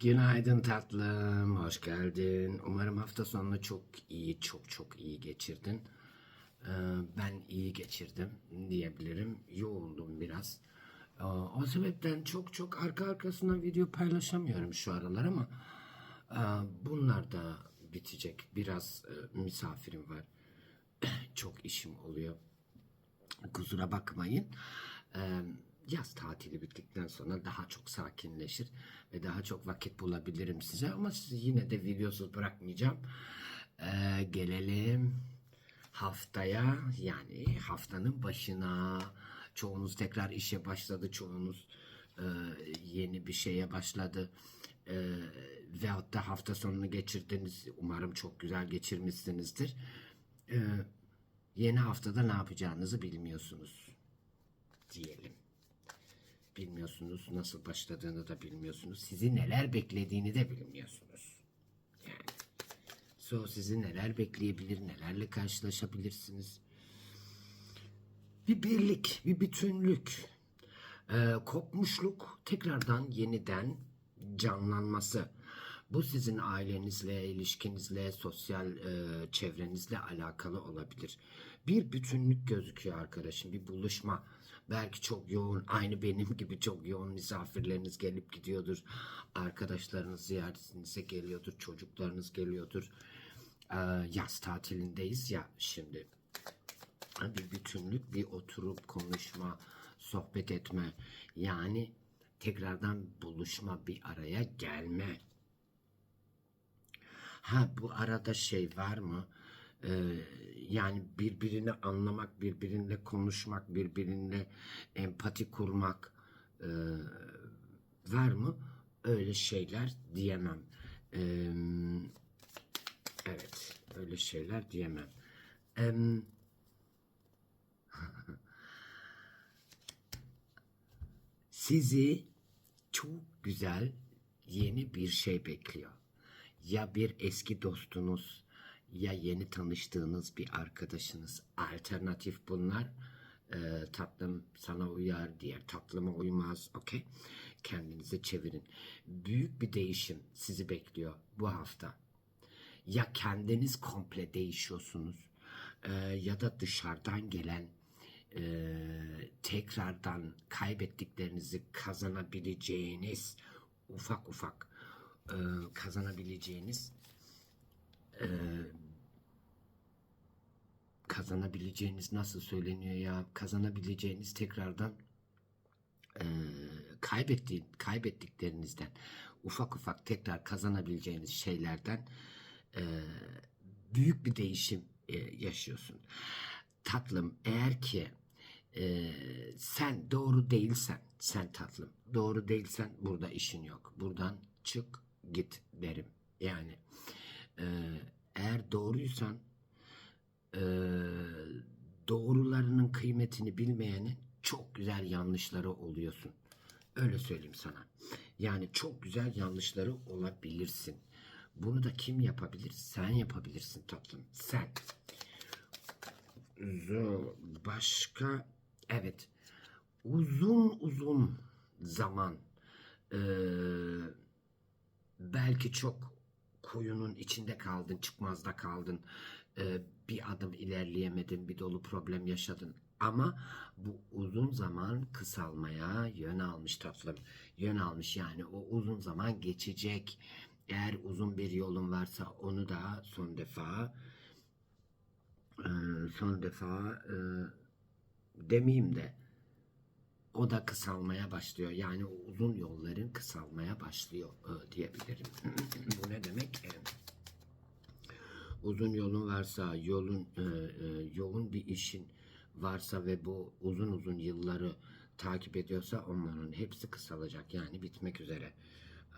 Günaydın tatlım, hoş geldin. Umarım hafta sonunu çok iyi, çok çok iyi geçirdin. Ee, ben iyi geçirdim diyebilirim. Yoğundum biraz. Ee, o sebepten çok çok arka arkasına video paylaşamıyorum şu aralar ama e, bunlar da bitecek. Biraz e, misafirim var. çok işim oluyor. Kusura bakmayın. Ee, yaz tatili bittikten sonra daha çok sakinleşir ve daha çok vakit bulabilirim size ama sizi yine de videosuz bırakmayacağım. Ee, gelelim haftaya yani haftanın başına. Çoğunuz tekrar işe başladı, çoğunuz e, yeni bir şeye başladı. E, veyahut da hafta sonunu geçirdiniz. Umarım çok güzel geçirmişsinizdir. E, yeni haftada ne yapacağınızı bilmiyorsunuz diyelim. Bilmiyorsunuz nasıl başladığını da bilmiyorsunuz. Sizi neler beklediğini de bilmiyorsunuz. Yani so sizi neler bekleyebilir, nelerle karşılaşabilirsiniz. Bir birlik, bir bütünlük, ee, kopmuşluk tekrardan yeniden canlanması. Bu sizin ailenizle, ilişkinizle, sosyal e, çevrenizle alakalı olabilir. Bir bütünlük gözüküyor arkadaşım, bir buluşma. Belki çok yoğun, aynı benim gibi çok yoğun misafirleriniz gelip gidiyordur. Arkadaşlarınız ziyaretinize geliyordur, çocuklarınız geliyordur. Ee, yaz tatilindeyiz ya şimdi bir bütünlük, bir oturup konuşma, sohbet etme. Yani tekrardan buluşma, bir araya gelme. Ha bu arada şey var mı? Yani birbirini anlamak, birbiriyle konuşmak, birbiriyle empati kurmak e, var mı? Öyle şeyler diyemem. Ee, evet, öyle şeyler diyemem. Em, Sizi çok güzel yeni bir şey bekliyor. Ya bir eski dostunuz ya yeni tanıştığınız bir arkadaşınız. Alternatif bunlar. Ee, tatlım sana uyar, diğer tatlıma uymaz. Okey. Kendinize çevirin. Büyük bir değişim sizi bekliyor bu hafta. Ya kendiniz komple değişiyorsunuz ee, ya da dışarıdan gelen e, tekrardan kaybettiklerinizi kazanabileceğiniz ufak ufak e, kazanabileceğiniz e, kazanabileceğiniz nasıl söyleniyor ya kazanabileceğiniz tekrardan e, kaybettiğin kaybettiklerinizden ufak ufak tekrar kazanabileceğiniz şeylerden e, büyük bir değişim e, yaşıyorsun. Tatlım eğer ki e, sen doğru değilsen sen tatlım doğru değilsen burada işin yok. Buradan çık git derim. Yani e, eğer doğruysan e, doğrularının kıymetini bilmeyenin çok güzel yanlışları oluyorsun. Öyle söyleyeyim sana. Yani çok güzel yanlışları olabilirsin. Bunu da kim yapabilir? Sen yapabilirsin tatlım. Sen. Başka evet uzun uzun zaman eee, belki çok kuyunun içinde kaldın, çıkmazda kaldın, eee, bir adım ilerleyemedin, bir dolu problem yaşadın. Ama bu uzun zaman kısalmaya yön almış tatlım. Yön almış yani o uzun zaman geçecek. Eğer uzun bir yolun varsa onu da son defa ee, son defa e, demeyeyim de o da kısalmaya başlıyor. Yani uzun yolların kısalmaya başlıyor e, diyebilirim. Bu ne demek? Uzun yolun varsa, yolun e, e, yoğun bir işin varsa ve bu uzun uzun yılları takip ediyorsa onların hepsi kısalacak. Yani bitmek üzere.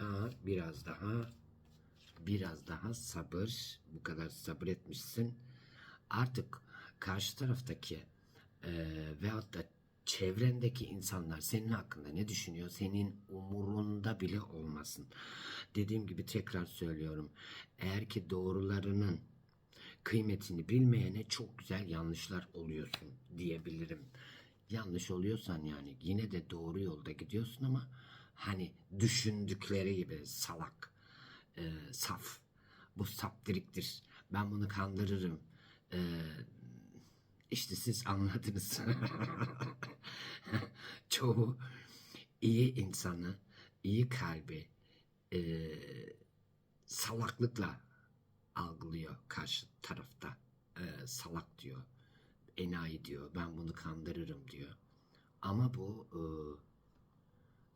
Aa, biraz daha biraz daha sabır. Bu kadar sabır etmişsin artık karşı taraftaki e, veyahut da çevrendeki insanlar senin hakkında ne düşünüyor senin umurunda bile olmasın. Dediğim gibi tekrar söylüyorum. Eğer ki doğrularının kıymetini bilmeyene çok güzel yanlışlar oluyorsun diyebilirim. Yanlış oluyorsan yani yine de doğru yolda gidiyorsun ama Hani düşündükleri gibi salak, e, saf. Bu saptiriktir. Ben bunu kandırırım. E, işte siz anladınız. Çoğu iyi insanı, iyi kalbi e, salaklıkla algılıyor karşı tarafta. E, salak diyor, enayi diyor, ben bunu kandırırım diyor. Ama bu e,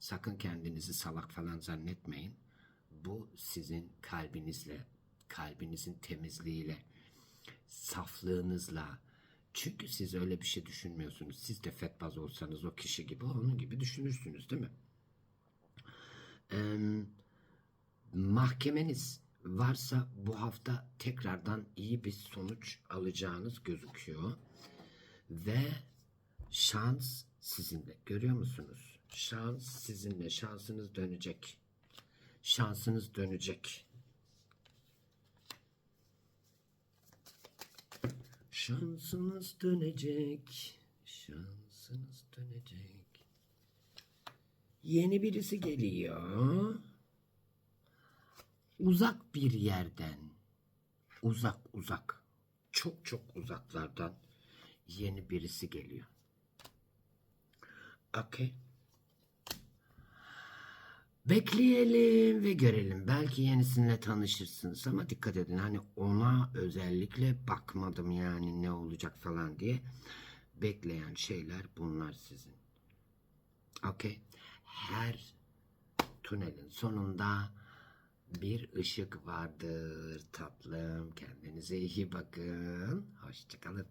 sakın kendinizi salak falan zannetmeyin. Bu sizin kalbinizle, kalbinizin temizliğiyle, saflığınızla. Çünkü siz öyle bir şey düşünmüyorsunuz. Siz de fetbaz olsanız o kişi gibi onun gibi düşünürsünüz değil mi? Eee, mahkemeniz varsa bu hafta tekrardan iyi bir sonuç alacağınız gözüküyor. Ve şans sizinle. Görüyor musunuz? Şans sizinle. Şansınız dönecek. Şansınız dönecek. Şansınız dönecek. Şansınız dönecek. Yeni birisi geliyor. Uzak bir yerden. Uzak uzak. Çok çok uzaklardan yeni birisi geliyor. Okey. Bekleyelim ve görelim. Belki yenisiyle tanışırsınız ama dikkat edin. Hani ona özellikle bakmadım yani ne olacak falan diye. Bekleyen şeyler bunlar sizin. Okey. Her tünelin sonunda bir ışık vardır tatlım. Kendinize iyi bakın. Hoşçakalın.